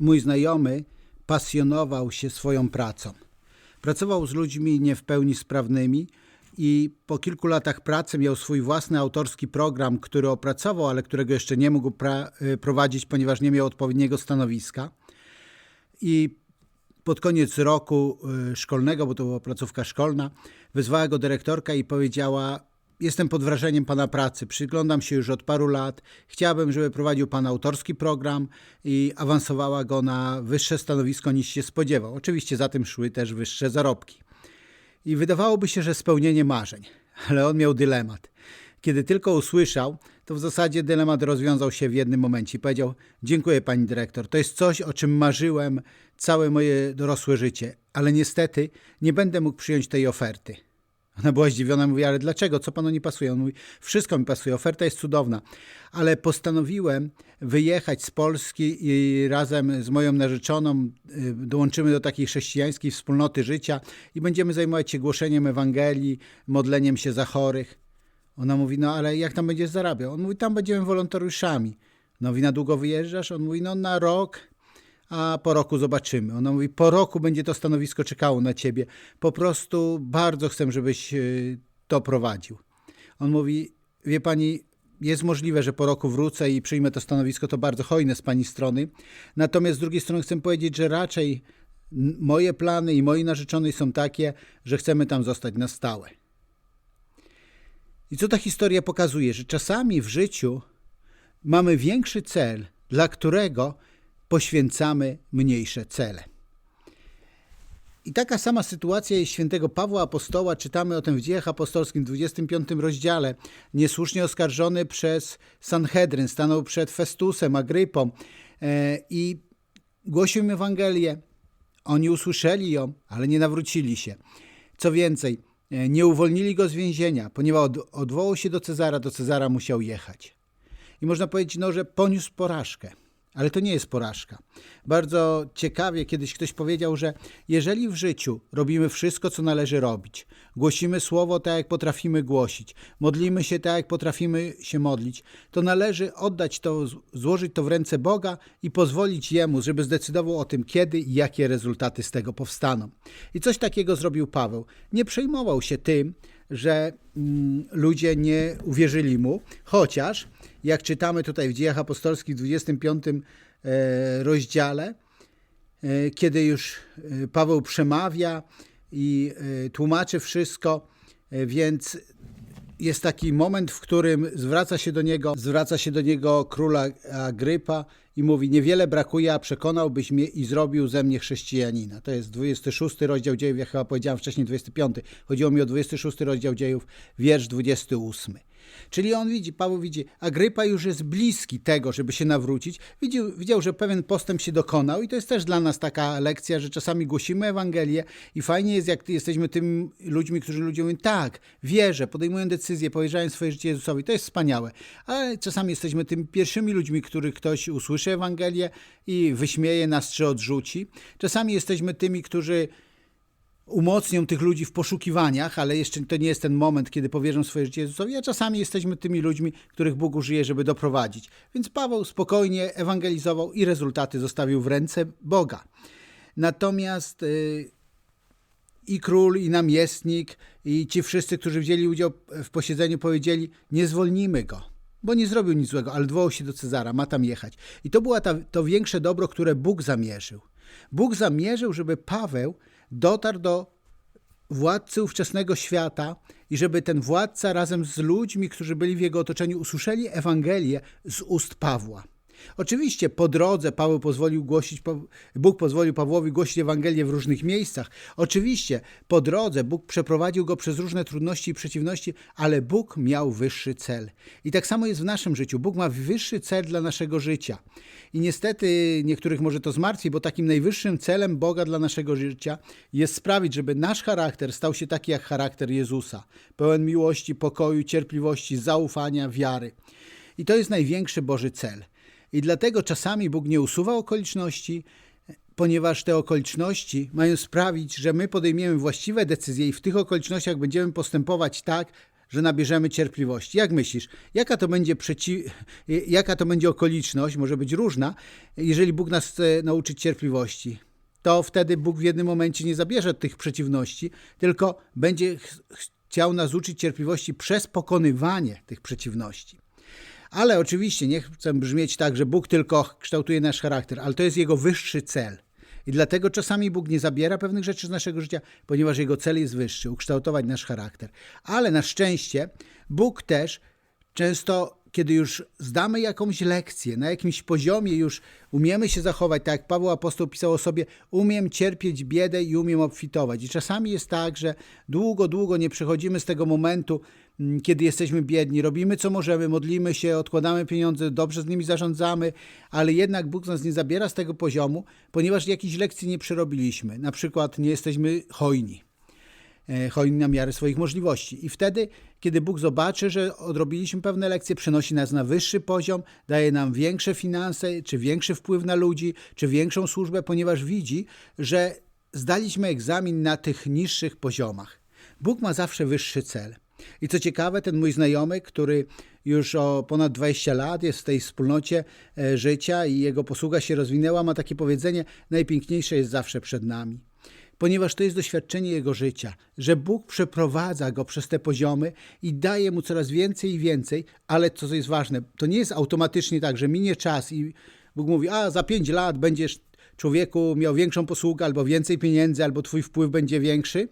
Mój znajomy pasjonował się swoją pracą. Pracował z ludźmi nie w pełni sprawnymi i po kilku latach pracy miał swój własny autorski program, który opracował, ale którego jeszcze nie mógł y, prowadzić, ponieważ nie miał odpowiedniego stanowiska. I pod koniec roku y, szkolnego, bo to była placówka szkolna, wezwała go dyrektorka i powiedziała: Jestem pod wrażeniem pana pracy, przyglądam się już od paru lat. Chciałabym, żeby prowadził pan autorski program i awansowała go na wyższe stanowisko niż się spodziewał. Oczywiście za tym szły też wyższe zarobki. I wydawałoby się, że spełnienie marzeń, ale on miał dylemat. Kiedy tylko usłyszał, to w zasadzie dylemat rozwiązał się w jednym momencie. Powiedział: Dziękuję pani dyrektor, to jest coś, o czym marzyłem całe moje dorosłe życie, ale niestety nie będę mógł przyjąć tej oferty. Ona była zdziwiona, mówi, ale dlaczego? Co panu nie pasuje? On mówi, wszystko mi pasuje, oferta jest cudowna, ale postanowiłem wyjechać z Polski i razem z moją narzeczoną y, dołączymy do takiej chrześcijańskiej wspólnoty życia i będziemy zajmować się głoszeniem Ewangelii, modleniem się za chorych. Ona mówi, no ale jak tam będziesz zarabiał? On mówi, tam będziemy wolontariuszami. No mówi, na długo wyjeżdżasz? On mówi, no na rok, a po roku zobaczymy. Ona mówi, po roku będzie to stanowisko czekało na ciebie. Po prostu bardzo chcę, żebyś y, to prowadził. On mówi, wie pani, jest możliwe, że po roku wrócę i przyjmę to stanowisko, to bardzo hojne z pani strony. Natomiast z drugiej strony chcę powiedzieć, że raczej moje plany i mojej narzeczonej są takie, że chcemy tam zostać na stałe. I co ta historia pokazuje? Że czasami w życiu mamy większy cel, dla którego poświęcamy mniejsze cele. I taka sama sytuacja jest świętego Pawła Apostoła. Czytamy o tym w Dziejach Apostolskim, 25 rozdziale. Niesłusznie oskarżony przez Sanhedryn, stanął przed Festusem, Agrypą e, i głosił im Ewangelię. Oni usłyszeli ją, ale nie nawrócili się. Co więcej, e, nie uwolnili go z więzienia, ponieważ od, odwołał się do Cezara, do Cezara musiał jechać. I można powiedzieć, no, że poniósł porażkę. Ale to nie jest porażka. Bardzo ciekawie kiedyś ktoś powiedział, że jeżeli w życiu robimy wszystko, co należy robić, głosimy słowo tak, jak potrafimy głosić, modlimy się tak, jak potrafimy się modlić, to należy oddać to, złożyć to w ręce Boga i pozwolić Jemu, żeby zdecydował o tym, kiedy i jakie rezultaty z tego powstaną. I coś takiego zrobił Paweł. Nie przejmował się tym, że mm, ludzie nie uwierzyli mu, chociaż jak czytamy tutaj w Dziejach Apostolskich w 25 e, rozdziale, e, kiedy już e, Paweł przemawia i tłumaczy wszystko, więc jest taki moment, w którym zwraca się do niego, zwraca się do niego króla Agrypa i mówi: Niewiele brakuje, a przekonałbyś mnie i zrobił ze mnie chrześcijanina. To jest 26 rozdział dziejów, ja chyba powiedziałem wcześniej 25. Chodziło mi o 26 rozdział dziejów, wiersz 28. Czyli on widzi, Paweł widzi, Agrypa już jest bliski tego, żeby się nawrócić. Widział, widział, że pewien postęp się dokonał i to jest też dla nas taka lekcja, że czasami głosimy Ewangelię i fajnie jest, jak jesteśmy tymi ludźmi, którzy ludzie mówią, tak, wierzę, podejmują decyzje, powierzają swoje życie Jezusowi. To jest wspaniałe. Ale czasami jesteśmy tymi pierwszymi ludźmi, których ktoś usłyszy Ewangelię i wyśmieje nas czy odrzuci. Czasami jesteśmy tymi, którzy umocnią tych ludzi w poszukiwaniach, ale jeszcze to nie jest ten moment, kiedy powierzą swoje życie Jezusowi, a czasami jesteśmy tymi ludźmi, których Bóg użyje, żeby doprowadzić. Więc Paweł spokojnie ewangelizował i rezultaty zostawił w ręce Boga. Natomiast yy, i król, i namiestnik, i ci wszyscy, którzy wzięli udział w posiedzeniu, powiedzieli: Nie zwolnimy go, bo nie zrobił nic złego, ale odwołał się do Cezara, ma tam jechać. I to było ta, to większe dobro, które Bóg zamierzył. Bóg zamierzył, żeby Paweł dotarł do władcy ówczesnego świata i żeby ten władca razem z ludźmi, którzy byli w jego otoczeniu, usłyszeli Ewangelię z ust Pawła. Oczywiście po drodze Paweł pozwolił głosić, Bóg pozwolił Pawłowi głosić Ewangelię w różnych miejscach. Oczywiście po drodze Bóg przeprowadził go przez różne trudności i przeciwności, ale Bóg miał wyższy cel. I tak samo jest w naszym życiu. Bóg ma wyższy cel dla naszego życia. I niestety niektórych może to zmartwi, bo takim najwyższym celem Boga dla naszego życia jest sprawić, żeby nasz charakter stał się taki jak charakter Jezusa. Pełen miłości, pokoju, cierpliwości, zaufania, wiary. I to jest największy Boży cel. I dlatego czasami Bóg nie usuwa okoliczności, ponieważ te okoliczności mają sprawić, że my podejmiemy właściwe decyzje i w tych okolicznościach będziemy postępować tak, że nabierzemy cierpliwości. Jak myślisz, jaka to będzie, przeci... jaka to będzie okoliczność, może być różna, jeżeli Bóg nas chce nauczyć cierpliwości? To wtedy Bóg w jednym momencie nie zabierze tych przeciwności, tylko będzie ch chciał nas uczyć cierpliwości przez pokonywanie tych przeciwności. Ale oczywiście nie chcę brzmieć tak, że Bóg tylko kształtuje nasz charakter, ale to jest jego wyższy cel. I dlatego czasami Bóg nie zabiera pewnych rzeczy z naszego życia, ponieważ jego cel jest wyższy ukształtować nasz charakter. Ale na szczęście Bóg też często kiedy już zdamy jakąś lekcję, na jakimś poziomie już umiemy się zachować, tak jak Paweł Apostoł pisał o sobie, umiem cierpieć biedę i umiem obfitować. I czasami jest tak, że długo, długo nie przechodzimy z tego momentu, mm, kiedy jesteśmy biedni. Robimy co możemy, modlimy się, odkładamy pieniądze, dobrze z nimi zarządzamy, ale jednak Bóg nas nie zabiera z tego poziomu, ponieważ jakiejś lekcji nie przerobiliśmy. Na przykład nie jesteśmy hojni. E, hojni na miarę swoich możliwości. I wtedy, kiedy Bóg zobaczy, że odrobiliśmy pewne lekcje, przenosi nas na wyższy poziom, daje nam większe finanse, czy większy wpływ na ludzi, czy większą służbę, ponieważ widzi, że zdaliśmy egzamin na tych niższych poziomach. Bóg ma zawsze wyższy cel. I co ciekawe, ten mój znajomy, który już o ponad 20 lat jest w tej wspólnocie e, życia i jego posługa się rozwinęła, ma takie powiedzenie: najpiękniejsze jest zawsze przed nami ponieważ to jest doświadczenie jego życia, że Bóg przeprowadza go przez te poziomy i daje mu coraz więcej i więcej, ale co jest ważne, to nie jest automatycznie tak, że minie czas i Bóg mówi, a za pięć lat będziesz człowieku miał większą posługę, albo więcej pieniędzy, albo twój wpływ będzie większy.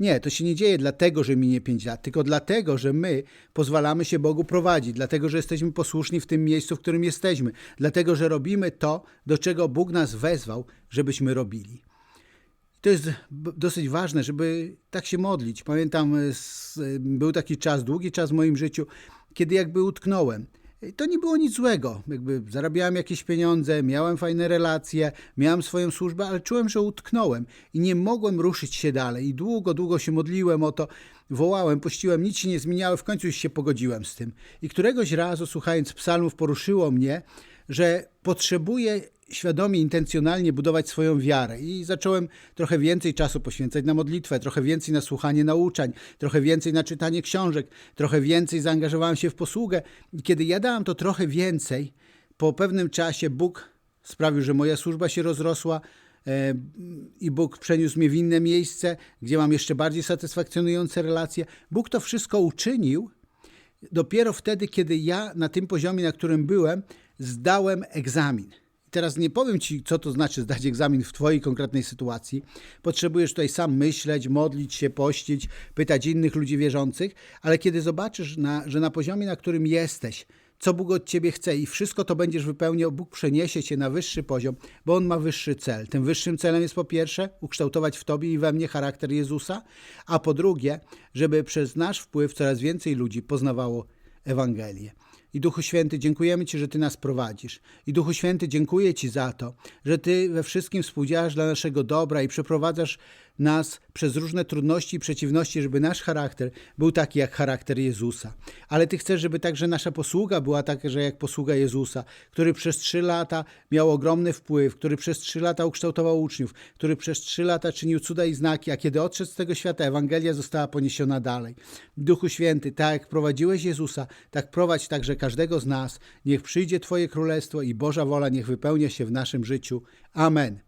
Nie, to się nie dzieje dlatego, że minie pięć lat, tylko dlatego, że my pozwalamy się Bogu prowadzić, dlatego, że jesteśmy posłuszni w tym miejscu, w którym jesteśmy, dlatego, że robimy to, do czego Bóg nas wezwał, żebyśmy robili. To jest dosyć ważne, żeby tak się modlić. Pamiętam, e, był taki czas, długi czas w moim życiu, kiedy jakby utknąłem. To nie było nic złego. Jakby zarabiałem jakieś pieniądze, miałem fajne relacje, miałem swoją służbę, ale czułem, że utknąłem i nie mogłem ruszyć się dalej. I długo, długo się modliłem o to, wołałem, puściłem, nic się nie zmieniało, w końcu już się pogodziłem z tym. I któregoś razu, słuchając psalmów, poruszyło mnie, że potrzebuję świadomie, intencjonalnie budować swoją wiarę i zacząłem trochę więcej czasu poświęcać na modlitwę, trochę więcej na słuchanie nauczań, trochę więcej na czytanie książek, trochę więcej zaangażowałem się w posługę i kiedy ja dałem to trochę więcej, po pewnym czasie Bóg sprawił, że moja służba się rozrosła e, i Bóg przeniósł mnie w inne miejsce, gdzie mam jeszcze bardziej satysfakcjonujące relacje. Bóg to wszystko uczynił dopiero wtedy, kiedy ja na tym poziomie, na którym byłem, zdałem egzamin. Teraz nie powiem Ci, co to znaczy zdać egzamin w Twojej konkretnej sytuacji. Potrzebujesz tutaj sam myśleć, modlić się, pościć, pytać innych ludzi wierzących, ale kiedy zobaczysz, na, że na poziomie, na którym jesteś, co Bóg od Ciebie chce i wszystko to będziesz wypełniał, Bóg przeniesie Cię na wyższy poziom, bo On ma wyższy cel. Tym wyższym celem jest po pierwsze ukształtować w Tobie i we mnie charakter Jezusa, a po drugie, żeby przez nasz wpływ coraz więcej ludzi poznawało Ewangelię. I Duchu Święty, dziękujemy Ci, że Ty nas prowadzisz. I Duchu Święty, dziękuję Ci za to, że Ty we wszystkim współdziałasz dla naszego dobra i przeprowadzasz nas przez różne trudności i przeciwności, żeby nasz charakter był taki jak charakter Jezusa. Ale Ty chcesz, żeby także nasza posługa była taka, że jak posługa Jezusa, który przez trzy lata miał ogromny wpływ, który przez trzy lata ukształtował uczniów, który przez trzy lata czynił cuda i znaki, a kiedy odszedł z tego świata, Ewangelia została poniesiona dalej. Duchu Święty, tak jak prowadziłeś Jezusa, tak prowadź także każdego z nas. Niech przyjdzie Twoje królestwo i Boża wola niech wypełnia się w naszym życiu. Amen.